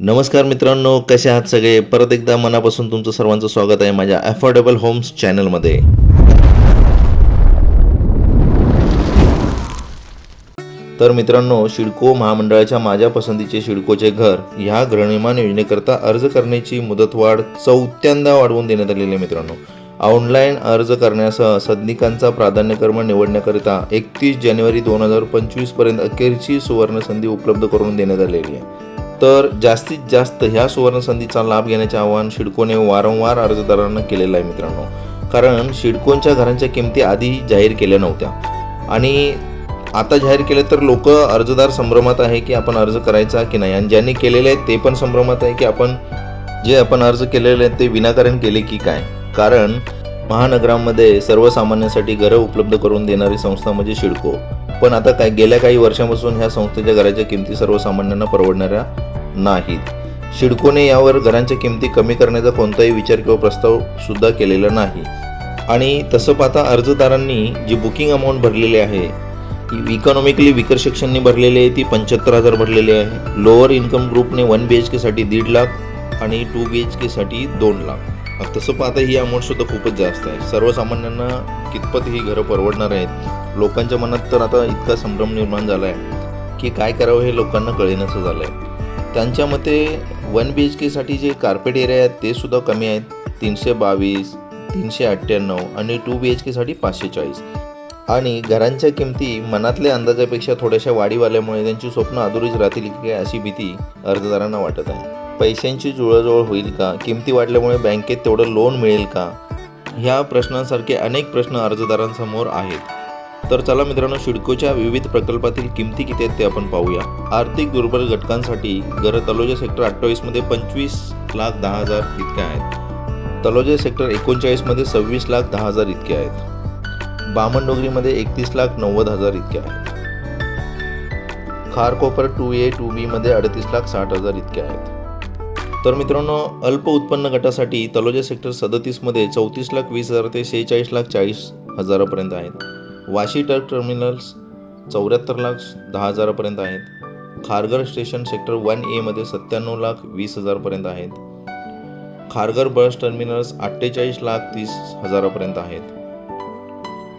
नमस्कार मित्रांनो कसे आहात सगळे? परत एकदा मनापासून तुमचं सर्वांचं स्वागत आहे माझ्या अफोर्डेबल होम्स चॅनलमध्ये तर मित्रांनो शिडको महामंडळाच्या माझ्या पसंतीचे शिडकोचे घर ह्या गृहनिर्माण योजनेकरता अर्ज करण्याची मुदतवाढ चौथ्यांदा वाढवून देण्यात आलेली आहे मित्रांनो. ऑनलाईन अर्ज करण्यासह सदनिकांचा प्राधान्यक्रम निवडण्याकरिता एकतीस जानेवारी दोन हजार पंचवीसपर्यंत अखेरची सुवर्ण संधी उपलब्ध करून देण्यात आलेली आहे. तर जास्तीत जास्त ह्या सुवर्णसंधीचा लाभ घेण्याचे आवाहन शिडकोने वारंवार अर्जदारांना केलेलं आहे मित्रांनो. कारण शिडकोंच्या घरांच्या किमती आधी जाहीर केल्या नव्हत्या. आणि आता जाहीर केले तर लोक अर्जदार संभ्रमात आहे की आपण अर्ज करायचा की नाही. आणि ज्यांनी केलेले आहेत ते पण संभ्रमात आहे की आपण जे आपण अर्ज केलेले आहेत ते विनाकारण केले की काय? कारण महानगरामध्ये सर्वसामान्यांसाठी घरं उपलब्ध करून देणारी संस्था म्हणजे शिडको. पण आता काय गेल्या काही वर्षापासून ह्या संस्थेच्या घराच्या किमती सर्वसामान्यांना परवडणाऱ्या नाहीत. शिडकोने यावर घरांच्या किमती कमी करण्याचा कोणताही विचार किंवा प्रस्ताव सुद्धा केलेला नाही. आणि तसं पाहता अर्जदारांनी जी बुकिंग अमाऊंट भरलेली आहे ती इकॉनॉमिकली विकर सेक्शनने भरलेली आहे ती पंच्याहत्तर हजार भरलेली आहे. लोअर इन्कम ग्रुपने वन बी एच केसाठी दीड लाख आणि टू बी एच केसाठी दोन लाख. तसं पाहता ही अमाऊंटसुद्धा खूपच जास्त आहे. सर्वसामान्यांना कितपत ही घरं परवडणार आहेत? लोकांच्या मनात तर आता इतका संभ्रम निर्माण झाला आहे की काय करावं हे लोकांना कळेनसं झालं आहे त्यांच्या मते वन बी एच केसाठी जे कार्पेट एरिया आहेत ते सुद्धा कमी आहेत. तीनशे बावीस तीनशे अठ्ठ्याण्णव आणि टू बी एच केसाठी पाचशे चाळीस. आणि घरांच्या किमती मनातल्या अंदाजापेक्षा थोड्याशा वाढीवाल्यामुळे त्यांची स्वप्न अधुरीच राहतील की काय अशी भीती अर्जदारांना वाटत आहे. पैशांची जुळवाजुळव होईल का? किमती वाढल्यामुळे बँकेत तेवढं लोन मिळेल का? ह्या प्रश्नांसारखे अनेक प्रश्न अर्जदारांसमोर आहेत. तर चला मित्रांनो शिडकोच्या विविध प्रकल्पातील किमती किती आहेत ते आपण पाहूया. आर्थिक दुर्बल घटकांसाठी घर तलोजा सेक्टर अठ्ठावीसमध्ये पंचवीस लाख दहा हजार इतके आहेत. तलोजा सेक्टर एकोणचाळीसमध्ये सव्वीस लाख दहा हजार इतके आहेत. बामणडोंगरीमध्ये एकतीस लाख नव्वद हजार इतके आहेत. खारकोपर टू ए टू बीमध्ये अडतीस लाख साठ हजार इतके आहेत. तर मित्रांनो अल्प उत्पन्न गटासाठी तलोजा सेक्टर सदतीसमध्ये चौतीस लाख वीस हजार ते सेहेचाळीस लाख चाळीस हजारापर्यंत आहेत. वाशी ट्रक टर्मिनल्स चौऱ्याहत्तर लाख दहा हजारापर्यंत आहेत. खारघर स्टेशन सेक्टर वन एमध्ये सत्त्याण्णव लाख वीस हजारपर्यंत आहेत. खारघर बस टर्मिनल्स अठ्ठेचाळीस लाख तीस हजारापर्यंत आहेत.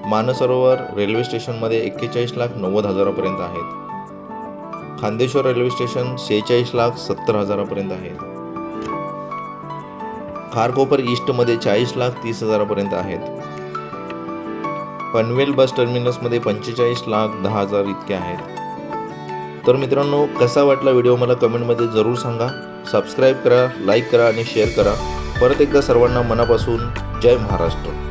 मानसरोवर रेल्वे स्टेशनमध्ये एक्केचाळीस लाख नव्वद हजारापर्यंत आहेत. खांदेश्वर रेल्वे स्टेशन सेहेचाळीस लाख सत्तर हजारापर्यंत आहेत खारकोपर ईस्टमध्ये चाळीस लाख तीस हजारापर्यंत आहेत. पनवेल बस टर्मिनसमध्ये पंचेचाळीस लाख दहा हजार इतके आहेत. तर मित्रांनो कसा वाटला व्हिडिओ मला कमेंटमध्ये जरूर सांगा. सबस्क्राईब करा लाईक करा आणि शेअर करा. परत एकदा सर्वांना मनापासून जय महाराष्ट्र.